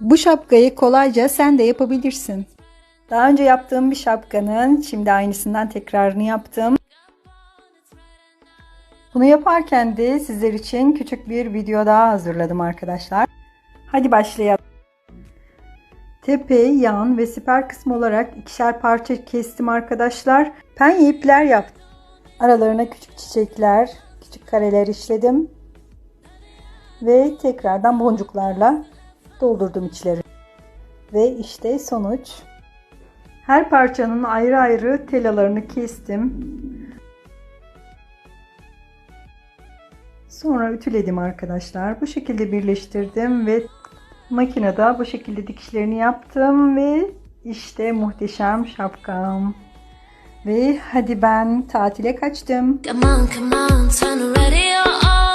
Bu şapkayı kolayca sen de yapabilirsin. Daha önce yaptığım bir şapkanın şimdi aynısından tekrarını yaptım. Bunu yaparken de sizler için küçük bir video daha hazırladım arkadaşlar. Hadi başlayalım. Tepe, yan ve siper kısmı olarak ikişer parça kestim arkadaşlar. Penye ipler yaptım. Aralarına küçük çiçekler, küçük kareler işledim. Ve tekrardan boncuklarla doldurdum içleri. Ve işte sonuç. Her parçanın ayrı ayrı telalarını kestim. Sonra ütüledim arkadaşlar. Bu şekilde birleştirdim ve makinede bu şekilde dikişlerini yaptım ve işte muhteşem şapkam. Ve hadi ben tatile kaçtım. Come on, come on, turn the radio